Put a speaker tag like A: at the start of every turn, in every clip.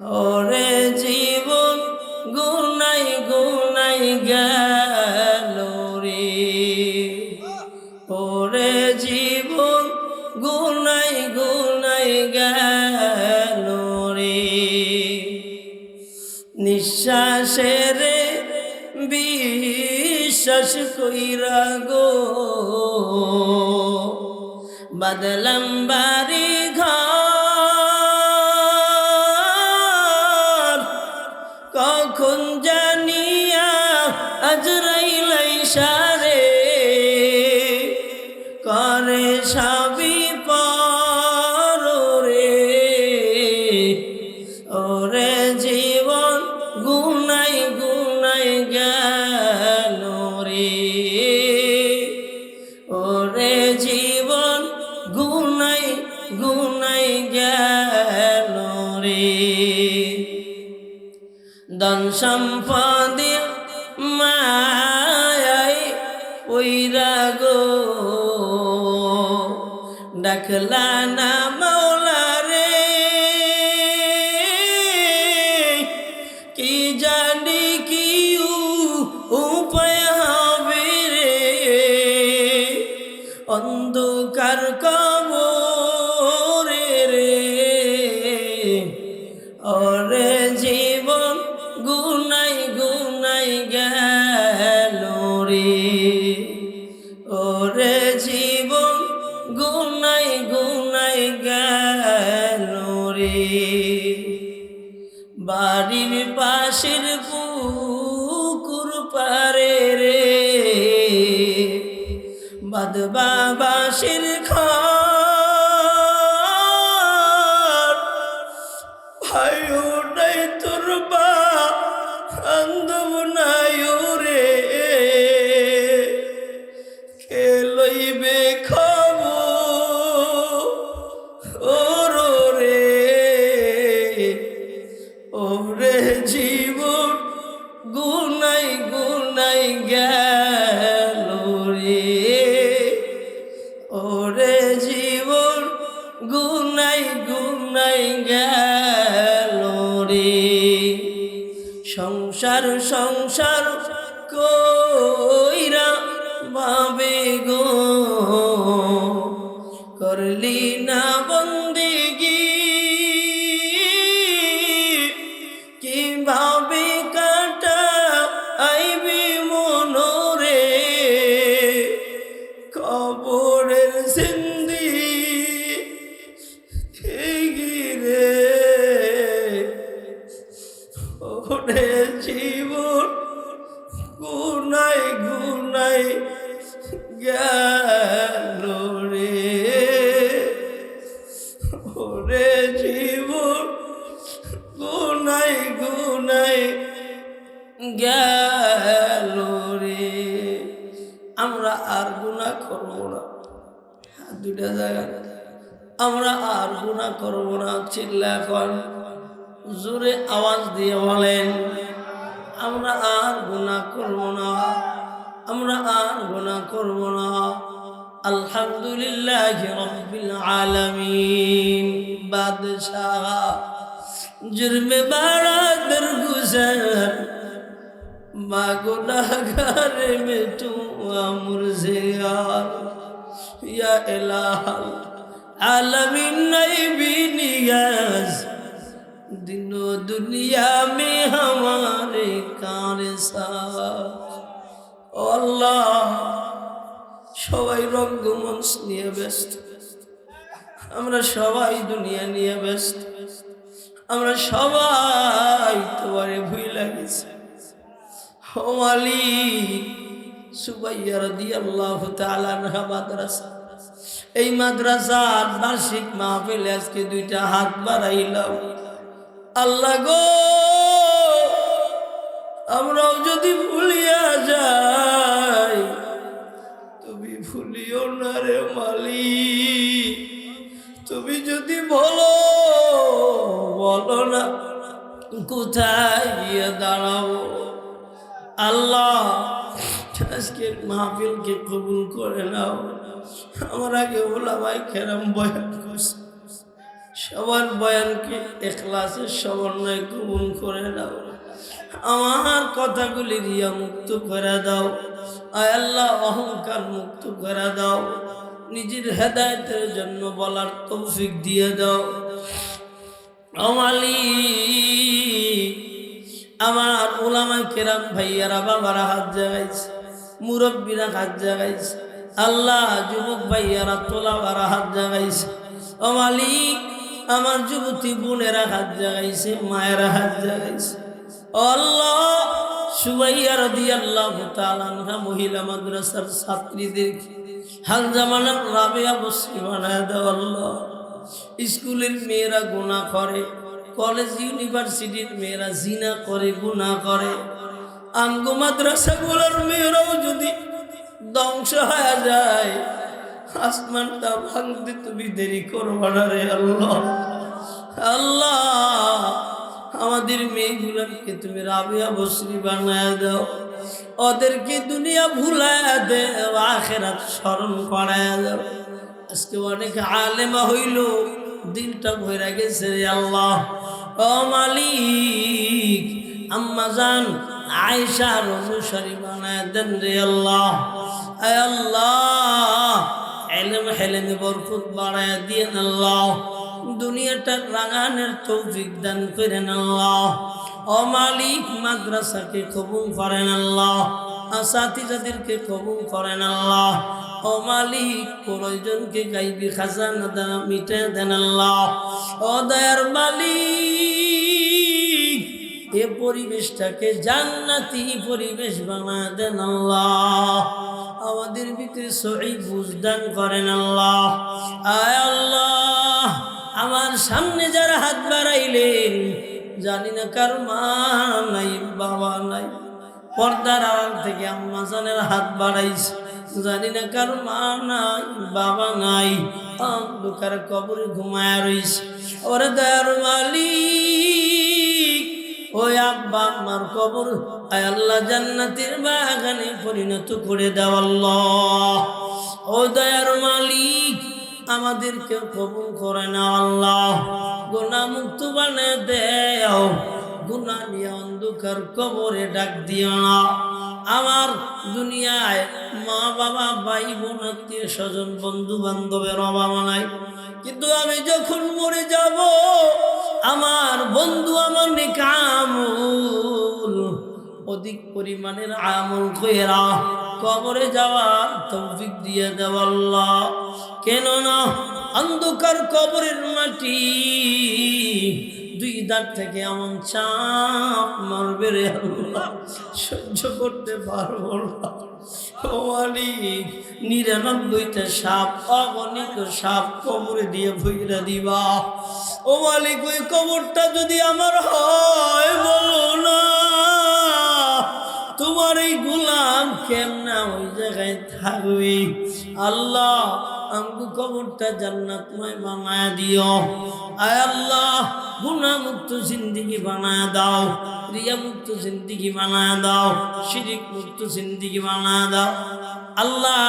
A: ওরে জীবন গুনাই গুনাই গেল রে। ওরে জীবন গুনাই গুনাই গেল নিঃশ্বাসের বিশ্বাস কইরা গো। বদলম বাড়ি ঘর ডাকলা না পাশের পুকুর পারে রে। বাদবা বাসের খার ভাই নাই তোর বা বান্ধব নাই রে। কে লইবে খাব সংসার সংসার কইরা ভাবে গো। করলি না বন্দিগি কীভাবে কাটা আইবি মনোরে? কবরের সিন্দি জীবন গুনাই গুনাই গেল রে। আমরা আর গুণা করব না। দুটা জায়গা আমরা আর গুণা করব না, চিল্লা এখন জোরে আওয়াজ দিয়ে বলেন, আমরা আর গুণা করব না। আমরা আর গুণা করব না। আলহামদুলিল্লাহ রব্বিল আলামিন। বাদশাহ জুরমে বাড়া দরগুজর মা গুনাহগার মে তু আমর জিয়ার ইয়া ইলাহাল আলামিন নাই বিনিয়াজ दिनो दुनिया में हमारे कान साथ ও আল্লাহ সবাই রঙ্গমঞ্চ নিয়ে ব্যস্ত আমরা সবাই দুনিয়া নিয়ে ব্যস্ত। আমরা সবাই তোমারে ভুই লাগেছে ও মালিক, সুবাইয়া রাদিয়াল্লাহু তাআলা আনহা মাদ্রাসা। এই মাদ্রাসার বার্ষিক মাহফিলে আজকে দুইটা হাত বাড়াইলাম। আল্লাহ গো, আমরাও যদি ভুলিয়া যাই, তুমি ভুলিও না রে মালিক। তুমি যদি বলো বলো না, কোথায় গিয়ে দাঁড়াবো? আল্লাহ আজকের মাহফিলকে কবুল করে নাও। আমার আগে ওলা ভাই খেরাম বয়ান করছে। সবার বয়ানকে এখলাসের সমন্বয় কবুল করে দাও আমার কথাগুলি রিয়া মুক্ত করে দাও। আয় আল্লাহ, অহংকার মুক্ত করে দাও। নিজের হেদায়তের জন্য বলার তৌফিক দিয়ে দাও। আমালি আমার ওলামা কেরাম ভাইয়ারা, বাবারা হাত জাগাইছে, মুরব্বীরা হাত জাগাইছে, আল্লাহ যুবক ভাইয়ারা, তোলাবারা হাত জাগাইছে। ও মালিক, আমার যুবতী বোনেরা হাত জাগাইছে, মায়েরা হাত জাগাইছে। আল্লাহ সুবাইয়া রদি আল্লাহ তালানহা মহিলা মাদ্রাসার ছাত্রীদেরকে হাল জামানার রাবেয়া বসি বানায় দেওয়া স্কুলের মেয়েরা গুণা করে, কলেজ ইউনিভার্সিটির মেয়েরা জিনা করে গুণা করে। আমগো মাদ্রাসাগুলোর মেয়েরাও যদি ধ্বংস হয়ে যায়, আসমানটা ভাঙতে তুমি দেরি না রে আল্লাহ। আল্লাহ! আমাদের মেয়েগুলোকে তুমি রাবিয়া বসরি বানায় দাও। ওদেরকে দুনিয়া ভুলায় দে আখেরাত স্মরণ করায় দাও। আজকে অনেক আলেমা হইল, দিনটা ভরে গেছে রে আল্লাহ। ও মালিক, আম্মা জান আয়সার অনুসারী বানায় দেন রে আল্লাহ। আল্লাহ, এলেম হেলেমে বরকত বাড়ায় দিয়ে আল্লাহ। দুনিয়াটা রাগানের তৌফিক দান করেন আল্লাহ। ও মালিক মাদ্রাসাকে কবুল করেন আল্লাহ। আসাতিজাদেরকে কবুল করেন আল্লাহ। ও মালিক প্রয়োজনকে গাইবি খাজানা মিটে দেন আল্লাহ। ও দয়ার মালিক, এ পরিবেশটাকে জান্নাতি পরিবেশ বানা দেন আল্লাহ। আমাদের ভিতরে সহি বুঝদান করেন আল্লাহ। আয় আল্লাহ আমার সামনে যারা হাত বাড়াইলেন, জানি না কার মা নাই, বাবা নাই। পর্দার আড়াল থেকে আম্মা জানের হাত বাড়াইছে। জানি না কার মা নাই, বাবা নাই। অন্ধকার কবরে ঘুমায় রইছে। ওরে দয়ার মালিক, ওই আব্বা আম্মার কবর আয় আল্লাহ জান্নাতের বাগানে পরিণত করে দাও আল্লাহ। ও দয়ার মালিক আমাদেরকে কবুল করে না আল্লাহ। গোনা মুক্ত বানে দেও। গুনা নিয়ে অন্ধকার কবরে ডাক দিও না। আমার দুনিয়ায় মা, বাবা, ভাই, বোন, আত্মীয় স্বজন বন্ধু বান্ধবের অভাব নাই। কিন্তু আমি যখন মরে যাব, আমার বন্ধু আমার নিকামুল অধিক পরিমাণের আমল কইরা কবরে যাওয়ার তৌফিক দিয়ে দেওয়াল্লাহ কেননা অন্ধকার কবরের মাটি দুই দাঁত থেকে এমন চাপ মারবে রে আল্লাহ। সহ্য করতে পারব না। ও নিরানব্বইটা সাপ, অগণিত সাপ কবরে দিয়ে ভইরা দিবা। ও মালিক, ওই কবরটা যদি আমার হয়, বলো না। তোমার এই গোলাম কেমনা ওই জায়গায় থাকবে? আল্লাহ আমগু কবরটা জান্নাতময় বানায় দিও। আয় আল্লাহ গুনা মুক্ত জিন্দিগি বানায় দাও রিয়া মুক্ত জিন্দিগি বানায় দাও শিরিক মুক্ত জিন্দিগি বানায় দাও। আল্লাহ,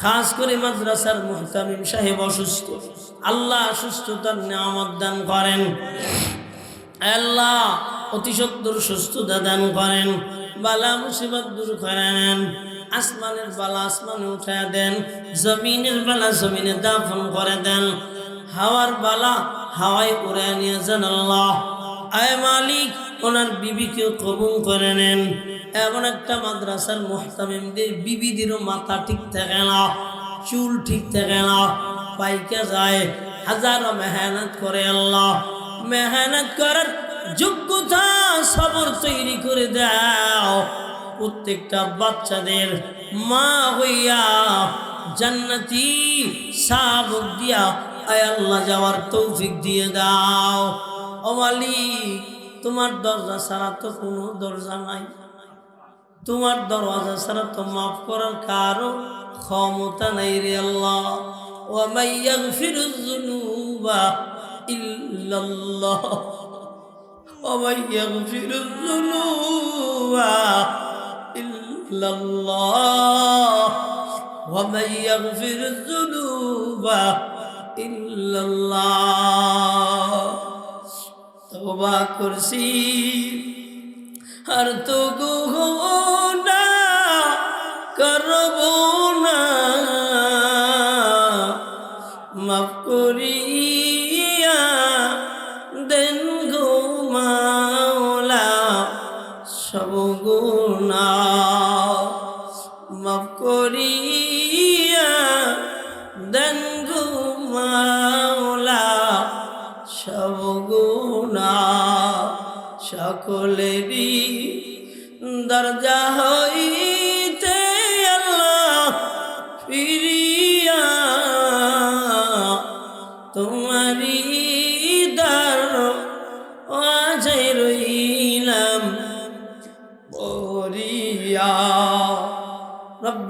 A: খাস করে মাদ্রাসার মুহতামিম সাহেব অসুস্থ। আল্লাহ সুস্থতার নিয়ামত দান করেন। আল্লাহ, অতি সত্তর সুস্থতা দান করেন। বালা মুসিবত দূর করেন। আসমানের বালা আসমানে উঠায় দেন, জমিনের বালা জমিনে দাফন করে দেন। হাওয়ার বালা হাওয়ায় উড়ে নিয়ে যান আল্লাহ। আয় মালিক, ওনার বিবিকে কবুল করে নেন। এমন একটা মাদ্রাসার মোহতামিমদের বিবিদেরও মাথা ঠিক থাকে না, চুল ঠিক থাকে না। পাইকে যায়, হাজারো মেহনত করে আল্লাহ। মেহনত করার যোগ্যতা, সবর তৈরি করে দাও প্রত্যেকটা বাচ্চাদের মা হইয়া জান্নাতি সাবক দিয়া আয় আল্লাহ যাওয়ার তৌফিক দিয়ে দাও। অমালি তোমার দরজা ছাড়া তো কোনো দরজা নাই। তোমার দরওয়াজা ছাড়া তো মাফ করার কারও ক্ষমতা নাই রে আল্লাহ। ওয়ামাইয়া ফিরুজুনুবা ইল্লাল্লাহ। ওয়ামাইয়া ফিরুজুনুবা إلا الله ومن يغفر الذنوب إلا الله ومن يغفر الذنوب ইল্লাল্লাহ তওবা করছি আর তো গুহনা করব করিয়া দঙ্গু মাওলা সব গুণা সকলেরই দরজা হইতে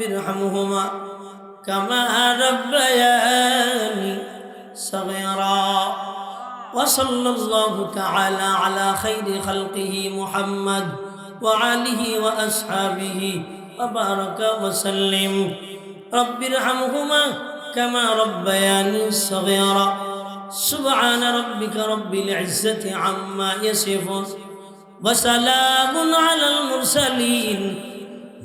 A: رب ارحمهما كما ربياني صغيرا. وصلى الله تعالى على خير خلقه محمد وعاله وأصحابه وبارك وسلم. رب ارحمهما كما ربياني صغيرا. سبحان ربك رب العزة عما يصفون. وسلام على المرسلين.